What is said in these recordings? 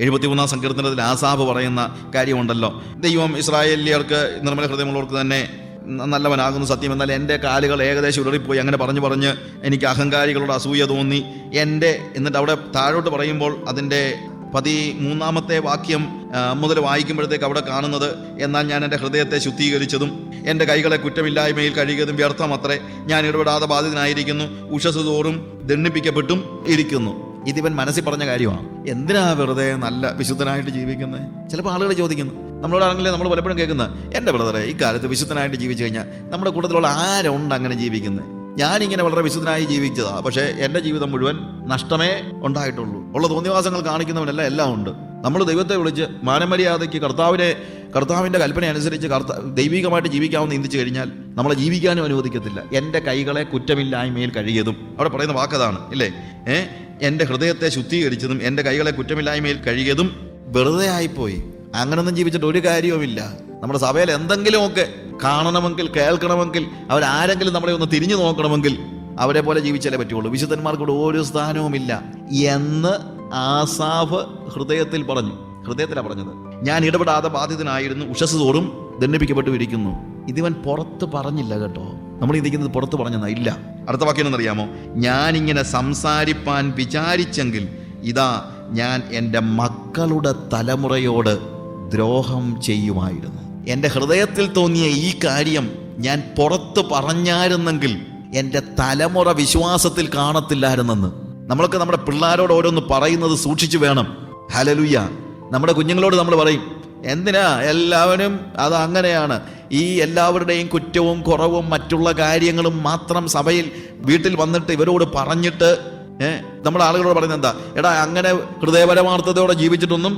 എഴുപത്തിമൂന്നാം സങ്കീർത്തനത്തിൽ ആസാബ് പറയുന്ന കാര്യമുണ്ടല്ലോ. ദൈവം ഇസ്രായേലിയർക്ക് നിർമ്മല ഹൃദയമുള്ളവർക്ക് തന്നെ നല്ലവനാകുന്നു സത്യം എന്നാൽ എന്റെ കാലുകൾ ഏകദേശം ഉടറിപ്പോയി അങ്ങനെ പറഞ്ഞു പറഞ്ഞ് എനിക്ക് അഹങ്കാരികളോട് അസൂയ തോന്നി. എന്റെ എന്നിട്ട് അവിടെ താഴോട്ട് പറയുമ്പോൾ അതിന്റെ പതി മൂന്നാമത്തെ വാക്യം മുതൽ വായിക്കുമ്പോഴത്തേക്ക് അവിടെ കാണുന്നത് എന്നാൽ ഞാൻ എന്റെ ഹൃദയത്തെ ശുദ്ധീകരിച്ചതും എന്റെ കൈകളെ കുറ്റമില്ലായ്മയിൽ കഴിയുന്നതും വ്യർത്ഥമത്രേ. ഞാൻ ഇടപെടാതെ ബാധിതനായിരിക്കുന്നു ഉഷസ് തോറും ദണ്ഡിപ്പിക്കപ്പെട്ടും ഇരിക്കുന്നു. ഇതിവൻ മനസ്സിൽ പറഞ്ഞ കാര്യമാണ്. എന്തിനാ വെറുതെ നല്ല വിശുദ്ധനായിട്ട് ജീവിക്കുന്നത് ചിലപ്പോൾ ആളുകൾ ചോദിക്കുന്നു. നമ്മളോട് നമ്മളോടാണെങ്കിലും നമ്മൾ പലപ്പോഴും കേൾക്കുന്നത് എന്റെ ബ്രദറെ ഈ കാലത്ത് വിശുദ്ധനായിട്ട് ജീവിച്ചു കഴിഞ്ഞാൽ നമ്മുടെ കൂട്ടത്തിലുള്ള ആരുണ്ട് അങ്ങനെ ജീവിക്കുന്നത് ഞാനിങ്ങനെ വളരെ വിശുദ്ധനായി ജീവിച്ചതാ. പക്ഷേ എന്റെ ജീവിതം മുഴുവൻ നഷ്ടമേ ഉണ്ടായിട്ടുള്ളൂ. ഉള്ള തോന്നിവാസങ്ങൾ കാണിക്കുന്നവനെല്ലാം എല്ലാം ഉണ്ട്. നമ്മൾ ദൈവത്തെ വിളിച്ച് മാനമര്യാദയ്ക്ക് കർത്താവിനെ കർത്താവിന്റെ കൽപ്പന അനുസരിച്ച് കർത്ത ദൈവികമായിട്ട് ജീവിക്കാമെന്ന് ചിന്തിച്ചു കഴിഞ്ഞാൽ നമ്മളെ ജീവിക്കാനും അനുവദിക്കത്തില്ല. എന്റെ കൈകളെ കുറ്റമില്ലായ്മയിൽ കഴിയതും അവിടെ പറയുന്ന വാക്കതാണ് ഇല്ലേ? ഏ? എന്റെ ഹൃദയത്തെ ശുദ്ധീകരിച്ചതും എന്റെ കൈകളെ കുറ്റമില്ലായ്മയിൽ കഴിയതും വെറുതെ ആയിപ്പോയി. അങ്ങനൊന്നും ജീവിച്ചിട്ട് ഒരു കാര്യവുമില്ല. നമ്മുടെ സഭയിൽ എന്തെങ്കിലുമൊക്കെ കാണണമെങ്കിൽ കേൾക്കണമെങ്കിൽ അവരാരെങ്കിലും നമ്മളെ ഒന്ന് തിരിഞ്ഞു നോക്കണമെങ്കിൽ അവരെ പോലെ ജീവിച്ചാലേ പറ്റുള്ളൂ. വിശുദ്ധന്മാർക്കൂടെ ഒരു സ്ഥാനവുമില്ല. എന്ന് ആസാഫ് ഹൃദയത്തിൽ പറഞ്ഞു ഹൃദയത്തിലാണ് പറഞ്ഞത്. ഞാൻ ഇടപെടാതെ ബാധിതനായിരുന്നു ഉഷസ് തോറും ദണ്ഡിപ്പിക്കപ്പെട്ടു ഇരിക്കുന്നു ഇതിവൻ പുറത്ത് പറഞ്ഞില്ല കേട്ടോ. നമ്മൾ ഇരിക്കുന്നത് പുറത്ത് പറഞ്ഞെന്നാ ഇല്ല. അടുത്ത വാക്യം അറിയാമോ? ഞാൻ ഇങ്ങനെ സംസാരിപ്പാൻ വിചാരിച്ചെങ്കിൽ ഇതാ ഞാൻ എന്റെ മക്കളുടെ തലമുറയോട് ദ്രോഹം ചെയ്യുമായിരുന്നു. എന്റെ ഹൃദയത്തിൽ തോന്നിയ ഈ കാര്യം ഞാൻ പുറത്ത് പറഞ്ഞായിരുന്നെങ്കിൽ എന്റെ തലമുറ വിശ്വാസത്തിൽ കാണത്തില്ലായിരുന്നെന്ന്. നമ്മളൊക്കെ നമ്മുടെ പിള്ളേരോട് ഓരോന്ന് പറയുന്നത് സൂക്ഷിച്ചു വേണം. ഹലലുയ്യ നമ്മുടെ കുഞ്ഞുങ്ങളോട് നമ്മൾ പറയും എന്തിനാ എല്ലാവരും അത് അങ്ങനെയാണ്? ഈ എല്ലാവരുടെയും കുറ്റവും കുറവും മറ്റുള്ള കാര്യങ്ങളും മാത്രം സഭയിൽ വീട്ടിൽ വന്നിട്ട് ഇവരോട് പറഞ്ഞിട്ട് ഏഹ് നമ്മുടെ ആളുകളോട് പറയുന്നത് എന്താ? എടാ അങ്ങനെ ഹൃദയപരമാർത്ഥതയോടെ ജീവിച്ചിട്ടൊന്നും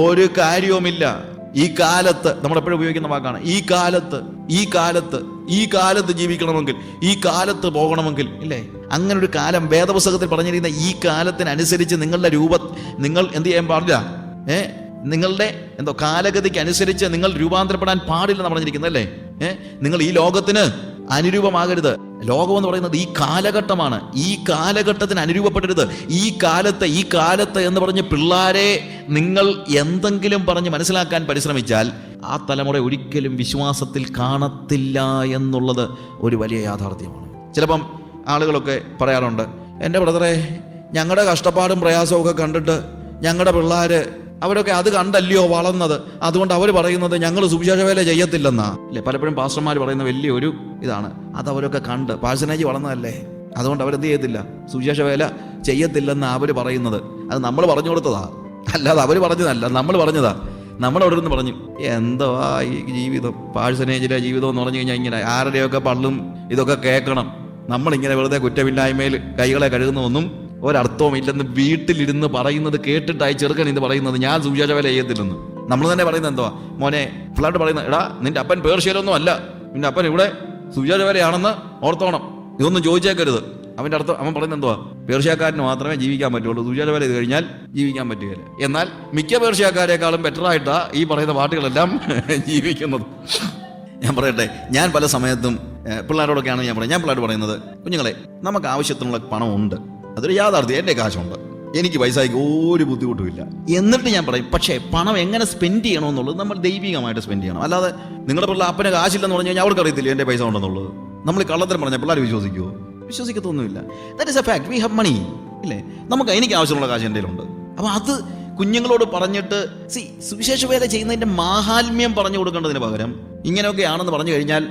ഒരു കാര്യവുമില്ല. ഈ കാലത്ത് നമ്മളെപ്പോഴും ഉപയോഗിക്കുന്ന വാക്കാണ് ഈ കാലത്ത് ഈ കാലത്ത് ഈ കാലത്ത് ജീവിക്കണമെങ്കിൽ ഈ കാലത്ത് പോകണമെങ്കിൽ ഇല്ലേ? അങ്ങനെ ഒരു കാലം വേദപുസ്തകത്തിൽ പറഞ്ഞിരിക്കുന്ന ഈ കാലത്തിനനുസരിച്ച് നിങ്ങളുടെ രൂപ നിങ്ങൾ എന്ത് ചെയ്യാൻ പാടില്ല? ഏ? നിങ്ങളുടെ എന്തോ കാലഗതിക്ക് അനുസരിച്ച് നിങ്ങൾ രൂപാന്തരപ്പെടാൻ പാടില്ലെന്ന് പറഞ്ഞിരിക്കുന്നത് അല്ലേ? ഏ? നിങ്ങൾ ഈ ലോകത്തിന് അനുരൂപമാകരുത്. ലോകം എന്ന് പറയുന്നത് ഈ കാലഘട്ടമാണ്. ഈ കാലഘട്ടത്തിന് അനുരൂപപ്പെടരുത്. ഈ കാലത്തെ ഈ കാലത്തെ എന്ന് പറഞ്ഞ് പിള്ളാരെ നിങ്ങൾ എന്തെങ്കിലും പറഞ്ഞ് മനസ്സിലാക്കാൻ പരിശ്രമിച്ചാൽ ആ തലമുറ ഒരിക്കലും വിശ്വാസത്തിൽ കാണത്തില്ല എന്നുള്ളത് ഒരു വലിയ യാഥാർത്ഥ്യമാണ്. ചിലപ്പം ആളുകളൊക്കെ പറയാറുണ്ട് എന്റെ ബ്രദറെ ഞങ്ങളുടെ കഷ്ടപ്പാടും പ്രയാസവും ഒക്കെ കണ്ടിട്ട് ഞങ്ങളുടെ പിള്ളേര് അവരൊക്കെ അത് കണ്ടല്ലയോ വളർന്നത്? അതുകൊണ്ട് അവർ പറയുന്നത് ഞങ്ങൾ സുവിശേഷ വേല ചെയ്യത്തില്ലെന്നാ. അല്ലേ പലപ്പോഴും പാസ്റ്റർമാർ പറയുന്ന വലിയൊരു ഇതാണ്. അത് അവരൊക്കെ കണ്ട് പാഴ്സനേജ് വളർന്നതല്ലേ? അതുകൊണ്ട് അവരെന്ത് ചെയ്യത്തില്ല? സുവിശേഷ വേല ചെയ്യത്തില്ലെന്ന് അവർ പറയുന്നത്. അത് നമ്മൾ പറഞ്ഞു കൊടുത്തതാ. അല്ലാതെ അവർ പറഞ്ഞതല്ല നമ്മൾ പറഞ്ഞതാ. നമ്മൾ അവിടെ നിന്ന് പറഞ്ഞു എന്തോ ഈ ജീവിതം? പാഴ്സനേജിലെ ജീവിതം എന്ന് പറഞ്ഞു കഴിഞ്ഞാൽ ഇങ്ങനെ ആരുടെയൊക്കെ പള്ളും ഇതൊക്കെ കേൾക്കണം. നമ്മളിങ്ങനെ വെറുതെ കുറ്റമില്ലായ്മയിൽ കൈകളെ കഴുകുന്നതൊന്നും ഒരർത്ഥവും ഇല്ലെന്ന് വീട്ടിലിരുന്ന് പറയുന്നത് കേട്ടിട്ടായി ചെറുക്കൻ ഇത് പറയുന്നത് ഞാൻ സുവിശേഷ വേല ചെയ്യത്തില്ലെന്ന്. നമ്മൾ തന്നെ പറയുന്നത് എന്തോ മോനെ പിള്ളേർ പറയുന്ന എടാ നിന്റെ അപ്പൻ പേർഷ്യയിലൊന്നും അല്ല. നിന്റെ അപ്പൻ ഇവിടെ സുവിശേഷ വേലയാണെന്ന് ഓർത്തോണം. ഇതൊന്നും ചോദിച്ചേക്കരുത്. അവന്റെ അർത്ഥം അവൻ പറയുന്നത് എന്തുവാ? പേർഷ്യക്കാരന് മാത്രമേ ജീവിക്കാൻ പറ്റുള്ളൂ. സുവിശേഷ വേല ഇത് കഴിഞ്ഞാൽ ജീവിക്കാൻ പറ്റുകയില്ല. എന്നാൽ മിക്ക പേർഷ്യക്കാരെക്കാളും ബെറ്റർ ആയിട്ടാ ഈ പറയുന്ന പാട്ടുകളെല്ലാം ജീവിക്കുന്നത്. ഞാൻ പറയട്ടെ ഞാൻ പല സമയത്തും പിള്ളേരോടൊക്കെയാണ് ഞാൻ പറയുന്നത്. ഞാൻ പിള്ളേരോട് പറയുന്നത് കുഞ്ഞുങ്ങളെ നമുക്ക് ആവശ്യത്തിനുള്ള പണം ഉണ്ട് അതൊരു യാഥാർത്ഥ്യം. എന്റെ കാശുണ്ട്. എനിക്ക് പൈസയ്ക്ക് ഒരു ബുദ്ധിമുട്ടുമില്ല എന്നിട്ട് ഞാൻ പറയും പക്ഷേ പണം എങ്ങനെ സ്പെൻഡ് ചെയ്യണമെന്നുള്ളത് നമ്മൾ ദൈവികമായിട്ട് സ്പെൻഡ് ചെയ്യണം. അല്ലാതെ നിങ്ങളുടെ പിള്ളേർ അപ്പനെ കാശില്ലെന്ന് പറഞ്ഞു കഴിഞ്ഞാൽ അവർക്ക് അറിയത്തില്ല എന്റെ പൈസ ഉണ്ടെന്നുള്ളത്? നമ്മൾ കള്ളത്തരം പറഞ്ഞാൽ പിള്ളേർ വിശ്വസിക്കുമോ വിശ്വസിക്കത്തൊന്നുമില്ല. That is a fact we have money ഇല്ലേ? നമുക്ക് എനിക്ക് ആവശ്യമുള്ള കാശ് എന്റെ ഉണ്ട് അപ്പോൾ അത് കുഞ്ഞുങ്ങളോട് പറഞ്ഞിട്ട് സി സുവിശേഷ വേല ചെയ്യുന്നതിന്റെ മാഹാത്മ്യം പറഞ്ഞു കൊടുക്കേണ്ടതിന് പകരം ഇങ്ങനെയൊക്കെയാണെന്ന് പറഞ്ഞു കഴിഞ്ഞാൽ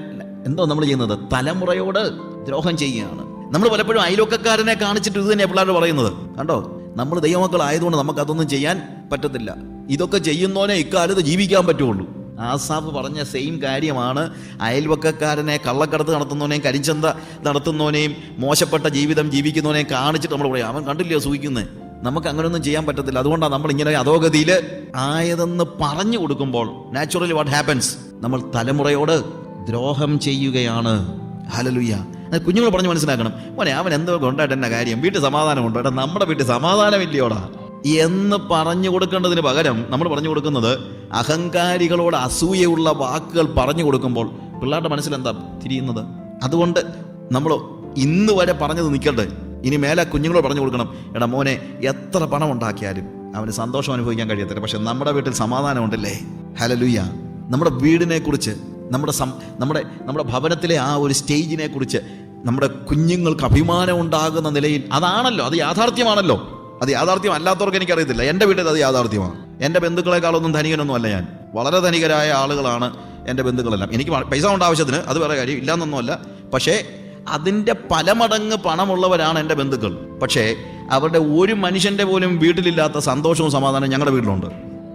എന്തോ നമ്മൾ ചെയ്യുന്നത്? തലമുറയോട് ദ്രോഹം ചെയ്യുകയാണ്. നമ്മൾ പലപ്പോഴും അയലോക്കക്കാരനെ കാണിച്ചിട്ട് ഇത് തന്നെ പിള്ളേർ പറയുന്നത്. കണ്ടോ? നമ്മൾ ദൈവമക്കളായതുകൊണ്ട് നമുക്ക് അതൊന്നും ചെയ്യാൻ പറ്റത്തില്ല. ഇതൊക്കെ ചെയ്യുന്നോനെ ഇക്കാലത്ത് ജീവിക്കാൻ പറ്റുള്ളൂ. ആസാബ് പറഞ്ഞ സെയിം കാര്യമാണ്. അയൽവക്കക്കാരനെ കള്ളക്കടത്ത് നടത്തുന്നവനെയും കരിഞ്ചന്ത നടത്തുന്നവനെയും മോശപ്പെട്ട ജീവിതം ജീവിക്കുന്നവനെയും കാണിച്ചിട്ട് നമ്മൾ പറയാം അവൻ കണ്ടില്ല സൂഹിക്കുന്നത് നമുക്ക് അങ്ങനെയൊന്നും ചെയ്യാൻ പറ്റത്തില്ല. അതുകൊണ്ടാണ് നമ്മൾ ഇങ്ങനെ അധോഗതിയിൽ ആയതെന്ന് പറഞ്ഞു കൊടുക്കുമ്പോൾ നാച്ചുറലി വാട്ട് ഹാപ്പൻസ് നമ്മൾ തലമുറയോട് ദ്രോഹം ചെയ്യുകയാണ്. ഹലലുയ്യ കുഞ്ഞുങ്ങൾ പറഞ്ഞ് മനസ്സിലാക്കണം. മോനെ അവൻ എന്തോ കൊണ്ടായിട്ട് എന്നെ കാര്യം? വീട്ടിൽ സമാധാനം ഉണ്ടോ എടാ നമ്മുടെ വീട്ടിൽ സമാധാനം ഇല്ലയോടാ എന്ന് പറഞ്ഞു കൊടുക്കേണ്ടതിന് പകരം നമ്മൾ പറഞ്ഞു കൊടുക്കുന്നത് അഹങ്കാരികളോട് അസൂയയുള്ള വാക്കുകൾ പറഞ്ഞു കൊടുക്കുമ്പോൾ പിള്ളേരുടെ മനസ്സിലെന്താ തിരിയുന്നത്? അതുകൊണ്ട് നമ്മൾ ഇന്ന് വരെ പറഞ്ഞത് നിൽക്കട്ടെ ഇനി മേലെ കുഞ്ഞുങ്ങളോട് പറഞ്ഞു കൊടുക്കണം. എടാ മോനെ എത്ര പണം ഉണ്ടാക്കിയാലും അവന് സന്തോഷം അനുഭവിക്കാൻ കഴിയത്തില്ല. പക്ഷെ നമ്മുടെ വീട്ടിൽ സമാധാനം ഉണ്ടല്ലേ ഹലലുയ്യ നമ്മുടെ വീടിനെ കുറിച്ച് നമ്മുടെ സം നമ്മുടെ നമ്മുടെ ഭവനത്തിലെ ആ ഒരു സ്റ്റേജിനെ കുറിച്ച് നമ്മുടെ കുഞ്ഞുങ്ങൾക്ക് അഭിമാനം ഉണ്ടാകുന്ന നിലയിൽ അതാണല്ലോ അത് യാഥാർത്ഥ്യമാണല്ലോ. അത് യാഥാർത്ഥ്യം അല്ലാത്തവർക്ക് എനിക്കറിയത്തില്ല. എന്റെ വീട്ടിൽ അത് യാഥാർത്ഥ്യമാണ്. എന്റെ ബന്ധുക്കളെക്കാളൊന്നും ധനികനൊന്നും അല്ല ഞാൻ. വളരെ ധനികരായ ആളുകളാണ് എന്റെ ബന്ധുക്കളെല്ലാം. എനിക്ക് പൈസ കൊണ്ട് ആവശ്യത്തിന് അത് വേറെ കാര്യം ഇല്ലാന്നൊന്നുമല്ല. പക്ഷേ അതിന്റെ പല മടങ്ങ് പണമുള്ളവരാണ് എന്റെ ബന്ധുക്കൾ. പക്ഷേ അവരുടെ ഒരു മനുഷ്യന്റെ പോലും വീട്ടിലില്ലാത്ത സന്തോഷവും സമാധാനവും ഞങ്ങളുടെ വീട്ടിലുണ്ട്.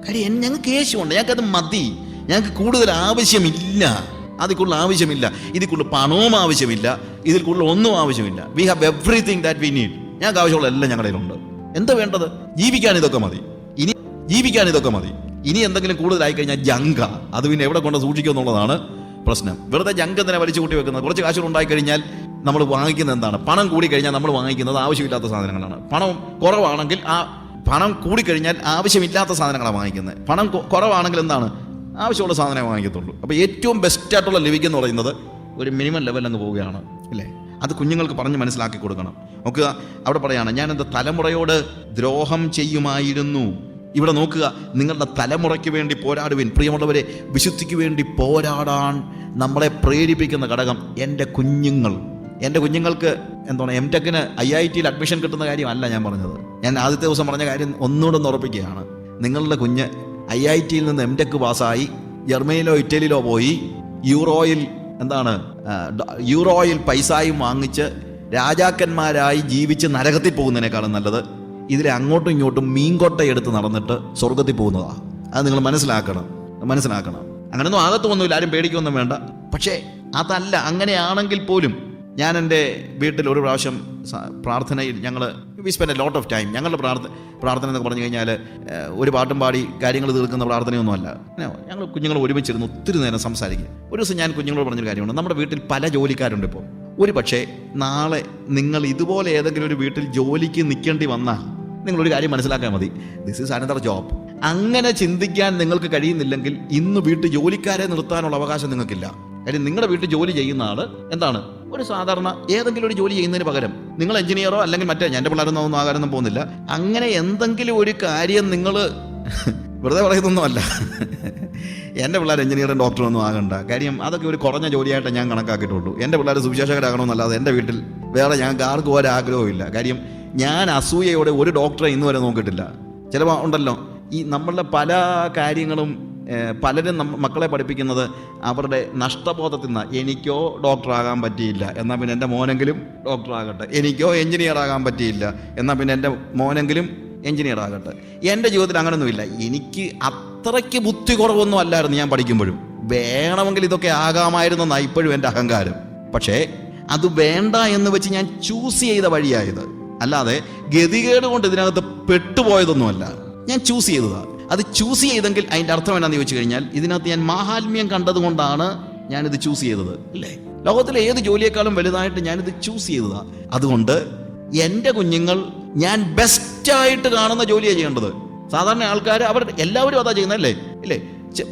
കാര്യം ഞങ്ങൾക്ക് യേശുണ്ട് ഞങ്ങൾക്കത് മതി. ഞങ്ങൾക്ക് കൂടുതൽ ആവശ്യമില്ല. അതിൽ കൂടുതൽ ആവശ്യമില്ല. ഇതിൽ കൂടുതൽ പണവും ആവശ്യമില്ല. ഇതിൽ കൂടുതൽ ഒന്നും ആവശ്യമില്ല. We have everything that we need ഞങ്ങൾക്ക് ആവശ്യമുള്ള എല്ലാം ഞങ്ങളുടെ ഉണ്ട് എന്താ വേണ്ടത്? ജീവിക്കാൻ ഇതൊക്കെ മതി. ഇനി ജീവിക്കാൻ ഇതൊക്കെ മതി. ഇനി എന്തെങ്കിലും കൂടുതലായി കഴിഞ്ഞാൽ ജങ്ക. അത് പിന്നെ എവിടെ കൊണ്ട് സൂക്ഷിക്കും എന്നുള്ളതാണ് പ്രശ്നം. വെറുതെ ജങ്ക തന്നെ വലിച്ചു കൂട്ടി വെക്കുന്നത്. കുറച്ച് കാശുകൾ ഉണ്ടായി കഴിഞ്ഞാൽ നമ്മൾ വാങ്ങിക്കുന്നത് എന്താണ്? പണം കൂടി കഴിഞ്ഞാൽ നമ്മൾ വാങ്ങിക്കുന്നത് ആവശ്യമില്ലാത്ത സാധനങ്ങളാണ്. പണം കുറവാണെങ്കിൽ ആ പണം കൂടിക്കഴിഞ്ഞാൽ ആവശ്യമില്ലാത്ത സാധനങ്ങളാണ് വാങ്ങിക്കുന്നത്. പണം കുറവാണെങ്കിൽ എന്താണ്? ആവശ്യമുള്ള സാധനമേ വാങ്ങിക്കത്തുള്ളൂ. അപ്പോൾ ഏറ്റവും ബെസ്റ്റായിട്ടുള്ള ലിവിങ് എന്ന് പറയുന്നത് ഒരു മിനിമം ലെവൽ അങ്ങ് പോവുകയാണ് അല്ലേ? അത് കുഞ്ഞുങ്ങൾക്ക് പറഞ്ഞ് മനസ്സിലാക്കി കൊടുക്കണം. നോക്കുക അവിടെ പറയാണ് ഞാൻ എന്റെ തലമുറയോട് ദ്രോഹം ചെയ്യുമായിരുന്നു? ഇവിടെ നോക്കുക നിങ്ങളുടെ തലമുറയ്ക്ക് വേണ്ടി പോരാടുവിൻ. പ്രിയമുള്ളവരെ വിശുദ്ധിക്ക് വേണ്ടി പോരാടാൻ നമ്മളെ പ്രേരിപ്പിക്കുന്ന ഘടകം എന്റെ കുഞ്ഞുങ്ങൾ. എന്റെ കുഞ്ഞുങ്ങൾക്ക് എന്താണ് എം ടെക്കിന് ഐ ഐ ടിയിൽ അഡ്മിഷൻ കിട്ടുന്ന കാര്യമല്ല ഞാൻ പറഞ്ഞത്. ഞാൻ ആദ്യത്തെ ദിവസം പറഞ്ഞ കാര്യം ഒന്നുകൂടെ ഒന്ന് ഉറപ്പിക്കുകയാണ്. നിങ്ങളുടെ കുഞ്ഞ് ഐ ഐ ടിയിൽ നിന്ന് എം ടെക് പാസ്സായി ജർമ്മനിയിലോ ഇറ്റലിയിലോ പോയി യൂറോയിൽ എന്താണ് യൂറോയിൽ പൈസയും വാങ്ങിച്ച് രാജാക്കന്മാരായി ജീവിച്ച് നരകത്തിൽ പോകുന്നതിനേക്കാളും നല്ലത് ഇതിലെ അങ്ങോട്ടും ഇങ്ങോട്ടും മീൻകൊട്ട എടുത്ത് നടന്നിട്ട് സ്വർഗത്തിൽ പോകുന്നതാണ് അത് നിങ്ങൾ മനസ്സിലാക്കണം മനസ്സിലാക്കണം. അങ്ങനെയൊന്നും ആകത്തൊന്നുമില്ല ആരും പേടിക്കൊന്നും വേണ്ട. പക്ഷേ അതല്ല അങ്ങനെയാണെങ്കിൽ പോലും ഞാൻ എന്റെ വീട്ടിൽ ഒരു പ്രാവശ്യം പ്രാർത്ഥനയിൽ ഞങ്ങൾ we spend a lot of time ഞങ്ങളുടെ പ്രാർത്ഥന പ്രാർത്ഥന എന്ന് പറഞ്ഞു കഴിഞ്ഞാൽ ഒരു പാട്ടും പാടി കാര്യങ്ങൾ തീർക്കുന്ന പ്രാർത്ഥനയൊന്നുമല്ല. ഞങ്ങൾ കുഞ്ഞുങ്ങൾ ഒരുമിച്ചിരുന്ന് ഒത്തിരി നേരം സംസാരിക്കും. ഒരു ദിവസം ഞാൻ കുഞ്ഞുങ്ങളോട് പറഞ്ഞൊരു കാര്യമുണ്ട്. നമ്മുടെ വീട്ടിൽ പല ജോലിക്കാരുണ്ട് ഇപ്പോൾ ഒരു പക്ഷേ നാളെ നിങ്ങൾ ഇതുപോലെ ഏതെങ്കിലും ഒരു വീട്ടിൽ ജോലിക്ക് നിൽക്കേണ്ടി വന്നാൽ നിങ്ങളൊരു കാര്യം മനസ്സിലാക്കാൻ മതി. ദിസ് ഈസ് അനദർ ജോബ് അങ്ങനെ ചിന്തിക്കാൻ നിങ്ങൾക്ക് കഴിയുന്നില്ലെങ്കിൽ ഇന്ന് വീട്ടിൽ ജോലിക്കാരെ നിർത്താനുള്ള അവകാശം നിങ്ങൾക്കില്ല. കാര്യം നിങ്ങളുടെ വീട്ടിൽ ജോലി ചെയ്യുന്ന ആൾ എന്താണ്? ഒരു സാധാരണ ഏതെങ്കിലും ഒരു ജോലി ചെയ്യുന്നതിന് പകരം നിങ്ങൾ എഞ്ചിനീയറോ അല്ലെങ്കിൽ മറ്റേ എന്റെ പിള്ളേരൊന്നും ഒന്നും ആകാനൊന്നും പോകുന്നില്ല. അങ്ങനെ എന്തെങ്കിലും ഒരു കാര്യം നിങ്ങൾ വെറുതെ പറയുന്നൊന്നുമല്ല. എന്റെ പിള്ളേർ എഞ്ചിനീയറും ഡോക്ടറൊന്നും ആകണ്ട. കാര്യം അതൊക്കെ ഒരു കുറഞ്ഞ ജോലിയായിട്ട് ഞാൻ കണക്കാക്കിയിട്ടുള്ളൂ. എന്റെ പിള്ളേർ സുവിശേഷകരാകണമെന്നല്ലാതെ എന്റെ വീട്ടിൽ വേറെ ഞങ്ങൾക്ക് ആർക്കും ഒരു ആഗ്രഹവും കാര്യം ഞാൻ അസൂയയോടെ ഒരു ഡോക്ടറെ ഇന്ന് വരെ നോക്കിയിട്ടില്ല. ചിലപ്പോൾ ഉണ്ടല്ലോ ഈ നമ്മളുടെ പല കാര്യങ്ങളും പലരും നമ്മ മക്കളെ പഠിപ്പിക്കുന്നത് അവരുടെ നഷ്ടബോധത്തിൽ നിന്ന് എനിക്കോ ഡോക്ടറാകാൻ പറ്റിയില്ല. എന്നാൽ പിന്നെ എന്റെ മോനെങ്കിലും ഡോക്ടറാകട്ടെ എനിക്കോ എഞ്ചിനീയർ ആകാൻ പറ്റിയില്ല. എന്നാൽ പിന്നെ എന്റെ മോനെങ്കിലും എഞ്ചിനീയർ ആകട്ടെ. എന്റെ ജീവിതത്തിൽ അങ്ങനെയൊന്നുമില്ല എനിക്ക് അത്രയ്ക്ക് ബുദ്ധി കുറവൊന്നും അല്ലായിരുന്നു ഞാൻ പഠിക്കുമ്പോഴും. വേണമെങ്കിൽ ഇതൊക്കെ ആകാമായിരുന്നെന്നാണ് ഇപ്പോഴും എന്റെ അഹങ്കാരം. പക്ഷേ അത് വേണ്ട എന്ന് വെച്ച് ഞാൻ ചൂസ് ചെയ്ത വഴിയായത്. അല്ലാതെ ഗതികേട് കൊണ്ട് ഇതിനകത്ത് പെട്ടുപോയതൊന്നുമല്ല. ഞാൻ ചൂസ് ചെയ്തതാ. അത് ചൂസ് ചെയ്തെങ്കിൽ അതിന്റെ അർത്ഥം എന്നാന്ന് ചോദിച്ചു കഴിഞ്ഞാൽ ഇതിനകത്ത് ഞാൻ മാഹാത്മ്യം കണ്ടതുകൊണ്ടാണ് ഞാനിത് ചൂസ് ചെയ്തത് അല്ലേ? ലോകത്തിലെ ഏത് ജോലിയേക്കാളും വലുതായിട്ട് ഞാനിത് ചൂസ് ചെയ്തതാണ് അതുകൊണ്ട് എന്റെ കുഞ്ഞുങ്ങൾ ഞാൻ ബെസ്റ്റായിട്ട് കാണുന്ന ജോലിയാണ് ചെയ്യേണ്ടത്. സാധാരണ ആൾക്കാർ അവർ എല്ലാവരും അതാ ചെയ്യുന്നത് അല്ലേ? ഇല്ലേ?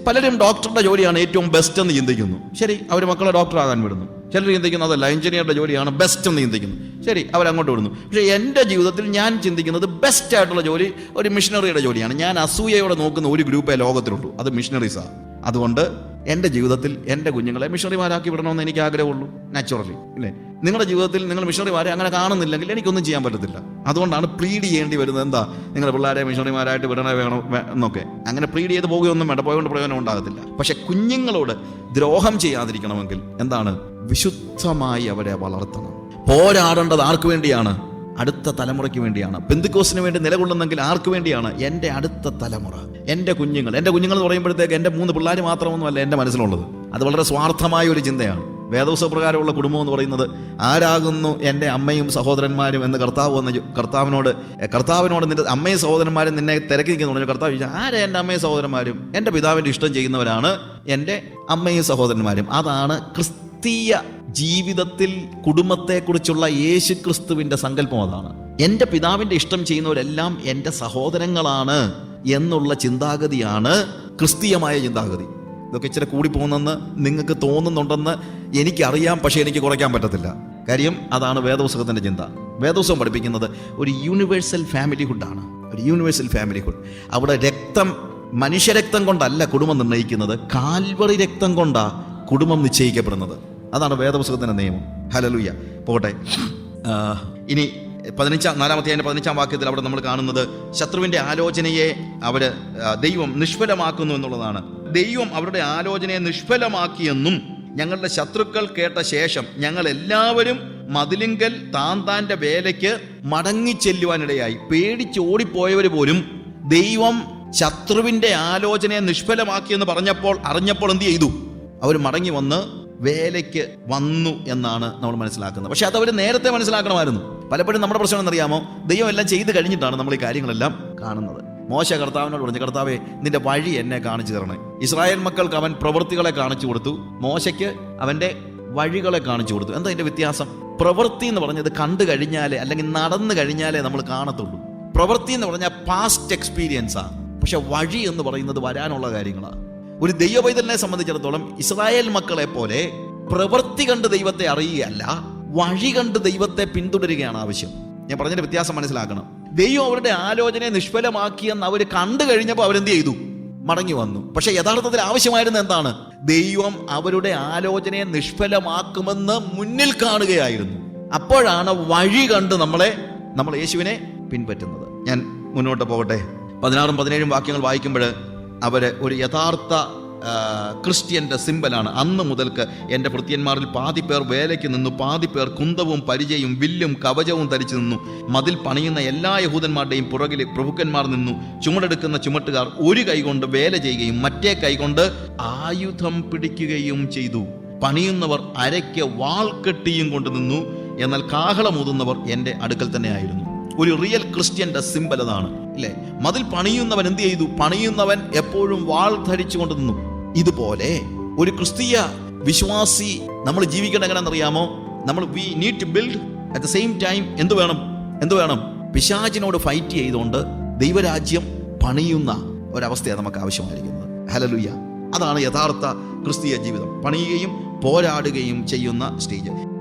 പലരും ഡോക്ടറുടെ ജോലിയാണ് ഏറ്റവും ബെസ്റ്റ് എന്ന് ചിന്തിക്കുന്നു. ശരി അവർ മക്കളെ ഡോക്ടറാകാൻ വിടുന്നു. ചിലർ ചിന്തിക്കുന്നു അതല്ല എഞ്ചിനീയറുടെ ജോലിയാണ് ബെസ്റ്റ് എന്ന് ചിന്തിക്കുന്നു. ശരി അവരങ്ങോട്ട് വിടുന്നു. പക്ഷേ എന്റെ ജീവിതത്തിൽ ഞാൻ ചിന്തിക്കുന്നത് ബെസ്റ്റ് ആയിട്ടുള്ള ജോലി ഒരു മിഷനറിയുടെ ജോലിയാണ്. ഞാൻ അസൂയയോടെ നോക്കുന്ന ഒരു ഗ്രൂപ്പേ ലോകത്തിലുള്ളൂ. അത് മിഷനറീസാണ് അതുകൊണ്ട് എന്റെ ജീവിതത്തിൽ എന്റെ കുഞ്ഞുങ്ങളെ മിഷണറിമാരാക്കി വിടണമെന്ന് എനിക്ക് ആഗ്രഹമുള്ളൂ. നാച്ചുറലി അല്ലേ നിങ്ങളുടെ ജീവിതത്തിൽ നിങ്ങൾ മിഷണറിമാരെ അങ്ങനെ കാണുന്നില്ലെങ്കിൽ എനിക്കൊന്നും ചെയ്യാൻ പറ്റത്തില്ല. അതുകൊണ്ടാണ് പ്ലീഡ് ചെയ്യേണ്ടി വരുന്നത് എന്താ? നിങ്ങളുടെ പിള്ളേരെ മിഷണറിമാരായിട്ട് വിടണേ വേണം എന്നൊക്കെ. അങ്ങനെ പ്ലീഡ് ചെയ്ത് പോകുകയൊന്നും വേണ്ട. പോയതുകൊണ്ട് പ്രയോജനം ഉണ്ടാകത്തില്ല. പക്ഷെ കുഞ്ഞുങ്ങളോട് ദ്രോഹം ചെയ്യാതിരിക്കണമെങ്കിൽ എന്താണ്? വിശുദ്ധമായി അവരെ വളർത്തണം. പോരാടേണ്ടത് ആർക്ക് വേണ്ടിയാണ്? അടുത്ത തലമുറയ്ക്ക് വേണ്ടിയാണ്. പെന്തിക്കോസിന് വേണ്ടി നിലകൊള്ളുന്നെങ്കിൽ ആർക്ക് വേണ്ടിയാണ്? എന്റെ അടുത്ത തലമുറ എന്റെ കുഞ്ഞുങ്ങൾ. എന്റെ കുഞ്ഞുങ്ങൾ എന്ന് പറയുമ്പോഴത്തേക്ക് എന്റെ മൂന്ന് പിള്ളേർ മാത്രമൊന്നുമല്ല എന്റെ മനസ്സിലുള്ളത്. അത് വളരെ സ്വാർത്ഥമായ ഒരു ചിന്തയാണ്. വേദോത്സവ പ്രകാരമുള്ള കുടുംബം എന്ന് പറയുന്നത് ആരാകുന്നു എന്റെ അമ്മയും സഹോദരന്മാരും എന്ന് കർത്താവ് വന്ന് ചോ- കർത്താവിനോട് കർത്താവിനോട് നിന്റെ അമ്മയും സഹോദരന്മാരും നിന്നെ തിരക്കി നിൽക്കുന്നു പറഞ്ഞു. കർത്താവ് ചോദിച്ചാൽ ആരാ എന്റെ അമ്മയും സഹോദരന്മാരും? എന്റെ പിതാവിന്റെ ഇഷ്ടം ചെയ്യുന്നവരാണ് എന്റെ അമ്മയും സഹോദരന്മാരും. അതാണ് ക്രിസ്തീയ ജീവിതത്തിൽ കുടുംബത്തെക്കുറിച്ചുള്ള യേശു ക്രിസ്തുവിന്റെ സങ്കല്പം അതാണ്. എന്റെ പിതാവിന്റെ ഇഷ്ടം ചെയ്യുന്നവരെല്ലാം എന്റെ സഹോദരങ്ങളാണ് എന്നുള്ള ചിന്താഗതിയാണ് ക്രിസ്തീയമായ ചിന്താഗതി. ഇതൊക്കെ ഇച്ചിരി കൂടി പോകുന്നെന്ന് നിങ്ങൾക്ക് തോന്നുന്നുണ്ടെന്ന് എനിക്കറിയാം പക്ഷേ എനിക്ക് കുറയ്ക്കാൻ പറ്റത്തില്ല. കാര്യം അതാണ് വേദപുസ്തകത്തിന്റെ ചിന്ത. വേദപുസ്തകം പഠിപ്പിക്കുന്നത് ഒരു യൂണിവേഴ്സൽ ഫാമിലിഹുഡാണ് ഒരു യൂണിവേഴ്സൽ ഫാമിലിഹുഡ് അവിടെ രക്തം മനുഷ്യരക്തം കൊണ്ടല്ല കുടുംബം നിർണയിക്കുന്നത് കാൽവറി രക്തം കൊണ്ടാണ് കുടുംബം നിശ്ചയിക്കപ്പെടുന്നത്. അതാണ് വേദപുസ്തകത്തിന്റെ നിയമം. ഹലലുയ്യ പോകട്ടെ. ഇനി പതിനഞ്ചാം നാലാമത്തെ അതിന്റെ പതിനഞ്ചാം വാക്യത്തിൽ അവിടെ നമ്മൾ കാണുന്നത് ശത്രുവിന്റെ ആലോചനയെ അവർ ദൈവം നിഷ്ഫലമാക്കുന്നു എന്നുള്ളതാണ്. ദൈവം അവരുടെ ആലോചനയെ നിഷ്ഫലമാക്കിയെന്നും ഞങ്ങളുടെ ശത്രുക്കൾ കേട്ട ശേഷം ഞങ്ങൾ എല്ലാവരും മതിലിങ്കൽ താൻ വേലയ്ക്ക് മടങ്ങിച്ചെല്ലുവാനിടയായി പേടിച്ച് ഓടിപ്പോയവർ പോലും ദൈവം ശത്രുവിന്റെ ആലോചനയെ നിഷ്ഫലമാക്കിയെന്ന് പറഞ്ഞപ്പോൾ അറിഞ്ഞപ്പോൾ എന്ത് ചെയ്തു? അവർ മടങ്ങി വന്ന് വേലയ്ക്ക് വന്നു എന്നാണ് നമ്മൾ മനസ്സിലാക്കുന്നത്. പക്ഷെ അത് അവർ നേരത്തെ മനസ്സിലാക്കണമായിരുന്നു. പലപ്പോഴും നമ്മുടെ പ്രശ്നം എന്നറിയാമോ ദൈവം എല്ലാം ചെയ്ത് കഴിഞ്ഞിട്ടാണ് നമ്മൾ ഈ കാര്യങ്ങളെല്ലാം കാണുന്നത്. മോശ കർത്താവിനോട് പറഞ്ഞു കർത്താവെ നിന്റെ വഴി എന്നെ കാണിച്ചു തരണേ. ഇസ്രായേൽ മക്കൾക്ക് അവൻ പ്രവൃത്തികളെ കാണിച്ചു കൊടുത്തു. മോശയ്ക്ക് അവന്റെ വഴികളെ കാണിച്ചു കൊടുത്തു. എന്താ അതിന്റെ വ്യത്യാസം? പ്രവൃത്തി എന്ന് പറഞ്ഞത് കണ്ടു കഴിഞ്ഞാലേ അല്ലെങ്കിൽ നടന്നു കഴിഞ്ഞാലേ നമ്മൾ കാണത്തുള്ളൂ. പ്രവൃത്തി എന്ന് പറഞ്ഞാൽ പാസ്റ്റ് എക്സ്പീരിയൻസാണ് പക്ഷെ വഴി എന്ന് പറയുന്നത് വരാനുള്ള കാര്യങ്ങളാണ് ഒരു ദൈവപൈതലിനെ സംബന്ധിച്ചിടത്തോളം ഇസ്രായേൽ മക്കളെ പോലെ പ്രവൃത്തി കണ്ട് ദൈവത്തെ അറിയുകയല്ല വഴി കണ്ട് ദൈവത്തെ പിന്തുടരുകയാണ് ആവശ്യം. ഞാൻ പറഞ്ഞതിന്റെ വ്യത്യാസം മനസ്സിലാക്കണം. ദൈവം അവരുടെ ആലോചനയെ നിഷ്ഫലമാക്കിയെന്ന് അവർ കണ്ടു കഴിഞ്ഞപ്പോൾ അവരെന്ത് ചെയ്തു? മടങ്ങി വന്നു. പക്ഷെ യഥാർത്ഥത്തിൽ ആവശ്യമായിരുന്ന എന്താണ്? ദൈവം അവരുടെ ആലോചനയെ നിഷ്ഫലമാക്കുമെന്ന് മുന്നിൽ കാണുകയായിരുന്നു. അപ്പോഴാണ് വഴി കണ്ട് നമ്മളെ നമ്മൾ യേശുവിനെ പിൻപറ്റുന്നത്. ഞാൻ മുന്നോട്ട് പോകട്ടെ? പതിനാറും പതിനേഴും വാക്യങ്ങൾ വായിക്കുമ്പോൾ അവർ ഒരു യഥാർത്ഥ ക്രിസ്ത്യന്റെ സിമ്പലാണ്. അന്ന് മുതൽക്ക് എന്റെ ഭൃത്യന്മാരിൽ പാതി പേർ വേലയ്ക്ക് നിന്നു പാതി പേർ കുന്തവും പരിചയും വില്ലും കവചവും ധരിച്ചു നിന്നു. മതിൽ പണിയുന്ന എല്ലാ യഹൂദന്മാരുടെയും പുറകിൽ പ്രഭുക്കന്മാർ നിന്നു. ചുമടെടുക്കുന്ന ചുമട്ടുകാർ ഒരു കൈകൊണ്ട് വേല ചെയ്യുകയും മറ്റേ കൈകൊണ്ട് ആയുധം പിടിക്കുകയും ചെയ്തു. പണിയുന്നവർ അരയ്ക്ക് വാൾ കെട്ടിയും കൊണ്ട് നിന്നു. എന്നാൽ കാഹളമൂതുന്നവർ എന്റെ അടുക്കൽ തന്നെയായിരുന്നു ഒരു റിയൽ ക്രിസ്ത്യന്റെ സിമ്പൽ അതാണ് അല്ലേ മതിൽ പണിയുന്നവൻ എന്ത് ചെയ്തു? പണിയുന്നവൻ എപ്പോഴും വാൾ ധരിച്ചു കൊണ്ട് നിന്നു. ഇതുപോലെ ഒരു ക്രിസ്തീയ വിശ്വാസി നമ്മൾ ജീവിക്കണം എങ്ങനെയാണെന്നറിയാമോ നമ്മൾ we need to build at the same time എന്ത് വേണം? എന്ത് വേണം? പിശാചിനോട് ഫൈറ്റ് ചെയ്തുകൊണ്ട് ദൈവരാജ്യം പണിയുന്ന ഒരവസ്ഥയാണ് നമുക്ക് ആവശ്യമായിരിക്കുന്നത്. ഹലലുയ്യ അതാണ് യഥാർത്ഥ ക്രിസ്തീയ ജീവിതം. പണിയുകയും പോരാടുകയും ചെയ്യുന്ന സ്റ്റേജ്